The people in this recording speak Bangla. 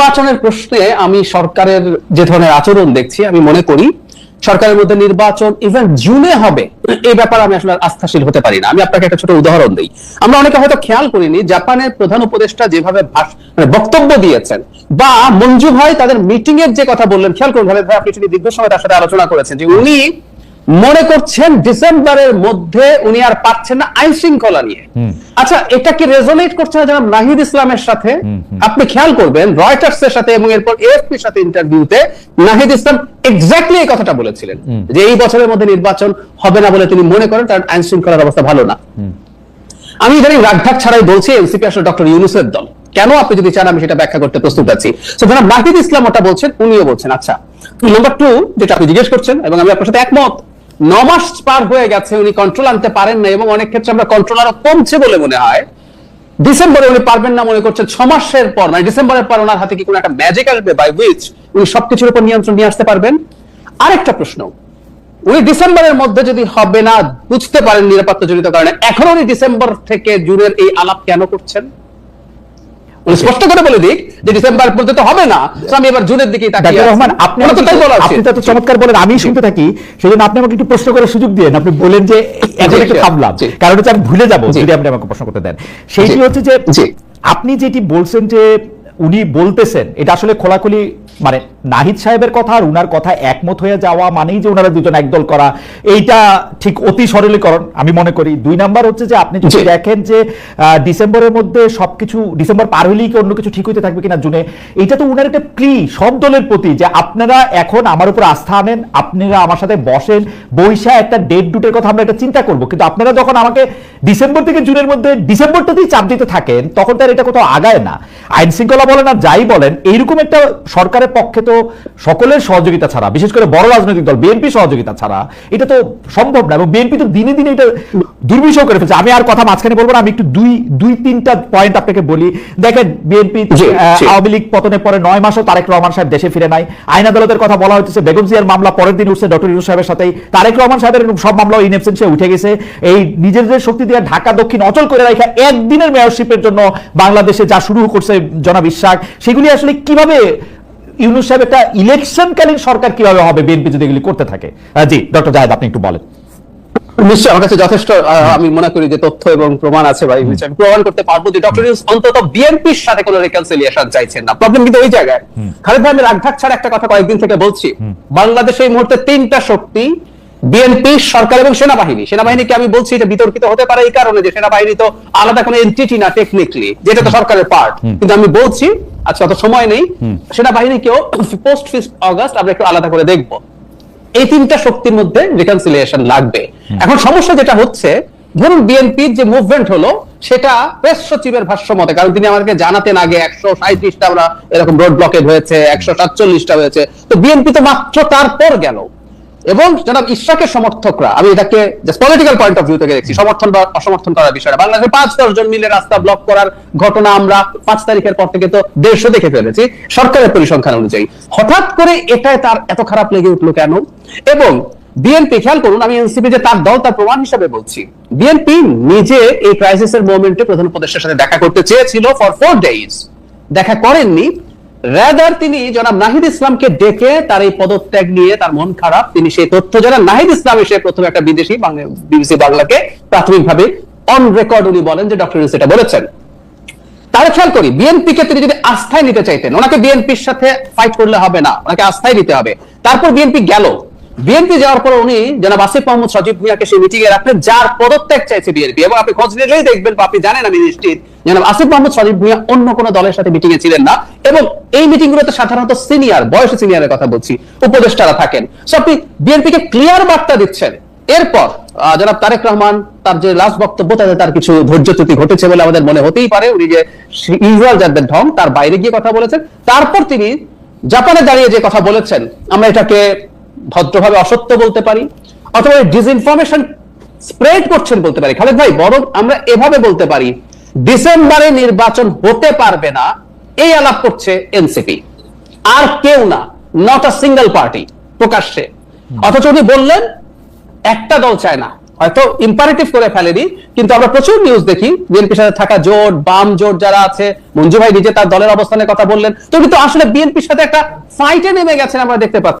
নির্বাচনের প্রশ্নে আমি সরকারের যে ধরনের আচরণ দেখছি, আমি মনে করি সরকারের মধ্যে নির্বাচন ইভেন জুনে হবে, এই ব্যাপারে আমি আসলে আস্থাশীল হতে পারি না। আমি আপনাকে একটা ছোট উদাহরণ দিই। আমরা অনেকে হয়তো খেয়াল করিনি, জাপানের প্রধান উপদেষ্টা যেভাবে মানে বক্তব্য দিয়েছেন, বা মঞ্জু ভাই তাদের মিটিং এর যে কথা বললেন, খেয়াল করুন ভাই আপনি দীর্ঘ সময় তার সাথে আলোচনা করেছেন, যে উনি মনে করছেন ডিসেম্বরের মধ্যে উনি আর পাচ্ছেন না আইন শৃঙ্খলা নিয়ে। আচ্ছা এটা কি রেজোনেট করছে না জনাব নাহিদ ইসলামের সাথে? আপনি খেয়াল করবেন রয়টার্স এর সাথে এবং এরপর এএফপি এর সাথে ইন্টারভিউতে নাহিদ ইসলাম এক্স্যাক্টলি এই কথাটা বলেছিলেন যে এই বছরের মধ্যে নির্বাচন হবে না বলে তিনি মনে করেন কারণ আইন শৃঙ্খলার অবস্থা ভালো না। আমি ইদানিং রাগঢাক ছাড়াই বলছি এনসিপি আসলে ডক্টর ইউনুসের দল। কেন আপনি যদি চান আমি সেটা ব্যাখ্যা করতে প্রস্তুত আছি? তো যারা নাহিদ ইসলাম ওটা বলছেন উনিও বলছেন আচ্ছা। নাম্বার টু যেটা আপনি জিজ্ঞেস করছেন এবং আমি আপনার সাথে একমত ন মাস পার হয়ে গেছে, উনি কন্ট্রোল আনতে পারেন না এবং অনেক ক্ষেত্রে আমরা কন্ট্রোল আরও কমছে বলে মনে হয়। ডিসেম্বরে উনি পারবেন না, মনে করছেন ছ মাসের পর মানে ডিসেম্বরের পর ওনার হাতে কি কোনো একটা ম্যাজিক আসবে বাই উইচ উনি সবকিছুর উপর নিয়ন্ত্রণ নিয়ে আসতে পারবেন? আরেকটা প্রশ্ন, উনি ডিসেম্বরের মধ্যে যদি হবে না, বুঝতে পারেন নিরাপত্তা জনিত কারণে, এখন উনি ডিসেম্বর থেকে জুনের এই আলাপ কেন করছেন? স্পষ্ট করে বলে দিক যে ডিসেম্বর পর্যন্ত হবে না। তো আমি এবার জুনের দিকে তাকিয়ে আছি। রহমান আপনি তো তাই বলা আপনি তো চমৎকার বলেন আমি শুনতে থাকি। সেই জন্য আপনি আমাকে একটু প্রশ্ন করার সুযোগ দিয়েন। আপনি বলেন যে এখন একটু ভাবলাম থামলাম। কারণ হচ্ছে আমি ভুলে যাব। যদি আপনি আমাকে প্রশ্ন করতে দেন। সেইটি হচ্ছে যে আপনি যেটি বলছেন যে উনি বলতেছেন এটা আসলে খোলাখুলি মানে নাহিদ সাহেবের কথা আর উনার কথা একমত হয়ে যাওয়া মানেই যে ওনারা দুজন একদল করা এইটা ঠিক অতি সরলীকরণ আমি মনে করি। দুই নাম্বার হচ্ছে যে আপনি যদি দেখেন যে আহ, ডিসেম্বরের মধ্যে সবকিছু ডিসেম্বর পার হলেই কি অন্য কিছু ঠিক হইতে থাকবে কিনা জুনে এটা তো উনার একটা প্লি সব দলের প্রতি যে আপনারা এখন আমার উপর আস্থা আনেন আপনারা আমার সাথে বসেন বৈশা একটা ডেট ডুটের কথা আমরা একটা চিন্তা করব কিন্তু আপনারা যখন আমাকে ডিসেম্বর থেকে জুনের মধ্যে ডিসেম্বরটাতেই চাপ দিতে থাকেন তখন তার এটা কোথাও আগায় না। আইন শৃঙ্খলা বলেন আর যাই বলেন এইরকম একটা সরকারের পক্ষে তো সকলের সহযোগিতা ছাড়া বিশেষ করে বড় রাজনৈতিক দল বিএনপি সহযোগিতা ছাড়া এটা তো সম্ভব না। এবং বিএনপি তো দিনে দিনে এটা দুর্বিষহ করে ফেলছে। আমি আর কথা মাঝখানে বলব না আমি একটু দুই দুই তিনটা পয়েন্ট আপনাকে বলি। দেখেন বিএনপি। আওয়ামী লীগ পতনের পরে নয় মাসও তারেক রহমান সাহেব দেশে ফিরে নাই। আইন আদালতের কথা বলা হচ্ছে বেগম জিয়ার মামলা পরের দিন উঠছে ডক্টর ইউনুস সাহেবের সাথেই। তারেক রহমান সাহেবের সব মামলা ইন সে উঠে গেছে। এই নিজেদের শক্তি দিয়ে ঢাকা দক্ষিণ অচল করে রাখা একদিনের মেয়রশিপের জন্য বাংলাদেশে যা শুরু করছে জনাব ইশাক সেগুলি আসলে কীভাবে ইউনুস সাহেব একটা ইলেকশনকালীন সরকার কীভাবে হবে বিএনপি যদি এগুলি করতে থাকে? জি ডক্টর জাহেদ আপনি একটু বলেন। নিশ্চয়ই আমার কাছে যথেষ্ট আমি মনে করি যে তথ্য এবং প্রমাণ আছে ভাই আমি প্রমাণ করতে পারব যে ডক্টর ইউনুস অন্তত বিএনপির সাথে কোনো রেকনসিলিয়েশন চাইছেন না। প্রবলেম কিন্তু ওই জায়গায়। খালেদ ভাই আমি রাগঢাক ছাড়া একটা কথা কয়েকদিন থেকে বলছি। বাংলাদেশে এই মুহূর্তে তিনটা শক্তি বিএনপি সরকার এবং সেনাবাহিনী। সেনাবাহিনীকে আমি বলছি এটা বিতর্কিত হতে পারে এই কারণে যে সেনাবাহিনী তো আলাদা কোনো এন্টিটি না টেকনিক্যালি যেটা তো সরকারের পার্ট কিন্তু আমি বলছি আজকে অত সময় নেই। সেনাবাহিনীকেও পোস্ট ফিস্ট অগাস্ট আমরা একটু আলাদা করে দেখব। এই তিনটা শক্তির মধ্যে রিকনসিলিয়েশন লাগবে। এখন সমস্যা যেটা হচ্ছে ধরুন বিএনপির যে মুভমেন্ট হলো সেটা প্রেস সচিবের ভাষ্য মতে কারণ তিনি আমাদেরকে জানাতেন আগে একশো সাঁত্রিশটা আমরা এরকম রোড ব্লকেজ হয়েছে একশো সাতচল্লিশটা হয়েছে। তো বিএনপি তো মাত্র তারপর গেল। এবং জনাব ইশরাকের সমর্থকরা, আমি এটাকে পলিটিক্যাল পয়েন্ট অফ ভিউ থেকে দেখছি, সমর্থন বা অসমর্থন করার বিষয়টা। বাংলাদেশে পাঁচ, দশ জন মিলে রাস্তা ব্লক করার ঘটনা আমরা পাঁচ তারিখের পর থেকে তো দেড়শো দেখে ফেলেছি, সরকারের পরিসংখ্যান অনুযায়ী। হঠাৎ করে এটাই তার এত খারাপ লেগে উঠল কেন? এবং বিএনপি, খেয়াল করুন, আমি এনসিপি যে তার দল, তার প্রমাণ হিসাবে বলছি। বিএনপি নিজে এই ক্রাইসিসের মোমেন্টে প্রধান উপদেষ্টার সাথে দেখা করতে চেয়েছিল ফর ফোর ডেইজ দেখা করেননি রাদার তিনি জনাব নাহিদ ইসলামকে ডেকে তার এই পদত্যাগ নিয়ে তার মন খারাপ, তিনি সেই তথ্য জানান। নাহিদ ইসলাম এসে প্রথমে একটা বিদেশি বিবিসি বাংলাকে প্রাথমিকভাবে অন রেকর্ড উনি বলেন যে ডক্টর এটা বলেছেন। তারা খেয়াল করি বিএনপি কে তিনি যদি আস্থায় নিতে চাইতেন, ওনাকে বিএনপির সাথে ফাইট করলে হবে না, ওনাকে আস্থায় নিতে হবে। তারপর বিএনপি গেল। বিএনপি যাওয়ার পর উনি জনাব আসিফ মোহাম্মদ সজীব ভুঁইয়াকে সেই মিটিং এ রাখলেন, যার পদত্যাগ চাইছে বিএনপি। এবং আপনি খোঁজ নিলেই দেখবেন বা আপনি জানেন, আমি নিশ্চিত জনাব আসিফ মোহাম্মদ সজীব ভুঁইয়া অন্য কোনো দলের সাথে মিটিং এ ছিলেন না। এবং এই মিটিং গুলোতে সাধারণত সিনিয়র বয়সে সিনিয়রের কথা বলছি, উপদেষ্টারা থাকেন। সো আপনি বিএনপি কে ক্লিয়ার বার্তা দিচ্ছেন। এরপর জনাব তারেক রহমান, তার যে লাস্ট বক্তব্য, তাতে তার কিছু ধৈর্য ধৈর্যচ্যুতি ঘটেছে বলে আমাদের মনে হতেই পারে। উনি যে ইউজুয়াল যাদের ঢং, তার বাইরে গিয়ে কথা বলেছেন। তারপর তিনি জাপানে দাঁড়িয়ে যে কথা বলেছেন, আমরা এটাকে ভদ্রভাবে অসত্য বলতে পারি, অথবা ডিসইনফরমেশন স্প্রেড করছেন বলতে পারি। খালেদ ভাই, বরং আমরা এভাবে বলতে পারি, ডিসেম্বরে নির্বাচন হতে পারবে না, এই আলাপ করছে এনসিপি। আর কেউ না নট আ সিঙ্গেল পার্টি প্রকাশ্যে। অথচ উনি বললেন, একটা দল চায় না। হয়তো ইম্পারেটিভ করে ফেলেনি, কিন্তু আমরা প্রচুর নিউজ দেখি, বিএনপির সাথে থাকা জোট, বাম জোট যারা আছে, মঞ্জু ভাই নিজে তার দলের অবস্থানের কথা বললেন। তো উনি তো আসলে বিএনপির সাথে একটা ফাইটে নেমে গেছেন, আমরা দেখতে পাচ্ছি।